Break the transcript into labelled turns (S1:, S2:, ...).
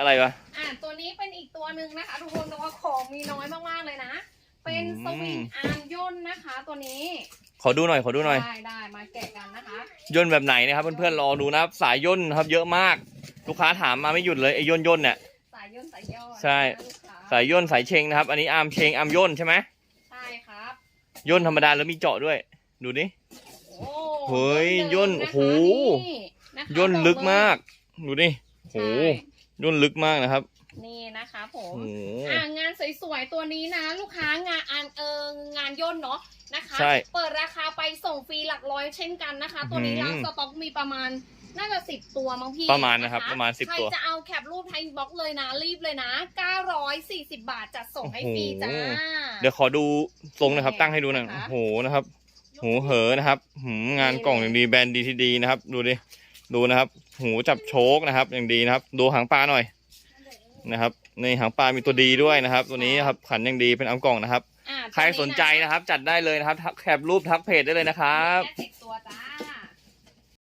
S1: อะไรวะ
S2: อ่าตัวนี้เป็นอีกตัวหนึ่งนะคะ ทุกคนแต่ว่าของมีน้อยมากๆเลยนะ เป็น
S1: อืม
S2: สวิงอาร์มย่นนะคะ ตัวนี้
S1: ขอดูหน่อย ขอดูหน่อย
S2: ได้ได้มาแกะกันนะคะ
S1: ย่นแบบไหนนะครับเพื่อนๆรอดูนะครับ สายย่นนะครับเยอะมาก ลูกค้าถามมาไม่หยุดเลยไอ้ย่นย่นเนี่ย
S2: สายย่นสายย่อ
S1: ใช่
S2: นะลูกค้า
S1: สายย่นสายเชงนะครับ อันนี้อาร์มเชงอาร์มย่นใช่ไหม
S2: ใช่ครับ
S1: ย่นธรรมดาแล้วมีเจาะด้วย ดูดิ
S2: โอ้
S1: เฮ้ย
S2: เดิมๆ
S1: ย่น
S2: นะคะ
S1: โอ้โห
S2: นี่นะคะ
S1: ย่นลึกมาก ดูดิโห
S2: ใช่
S1: ย่นลึกมากนะครับ
S2: นี่นะคะผม
S1: โอ้โห
S2: อ่างานสวยๆตัวนี้นะ ลูกค้างานอันเอองานย่นเนาะนะคะ
S1: ใช่
S2: เปิดราคาไปส่งฟรีหลักร้อยเช่นกันนะคะ ตัวนี้
S1: อืม
S2: ร้านสต็อกมีประมาณน่าจะสิบตัวมั้งพี่
S1: ประมาณนะครับประมาณ10
S2: ใคร
S1: ตัว
S2: จะเอาแคปรูปไทยบล็อกเลยนะ รีบเลยนะ 940 บาทจัดส่งให้ฟรีจ้า
S1: โอ้โห เดี๋ยวขอดูทรงนะครับ ตั้งให้ดูหน่อย
S2: นะคะ
S1: โอ้โหนะครับ หูเหอนะครับหืมงานกล่องอย่างดีแบรนด์ดีทีดีนะครับ ดูดิ ดูนะครับ หูจับโชคนะครับ อย่างดีนะครับ ดูหางปลาหน่อยนะครับในหางปลามีตัวดีด้วยนะครับ ตัวนี้นะครับขันอย่างดีเป็นอัมกล่องนะครับ
S2: อ่า
S1: ใครสนใจนะครับ จัดได้เลยนะครับทักแคปรูปทักเพจได้เลยนะครับ
S2: แอดเทค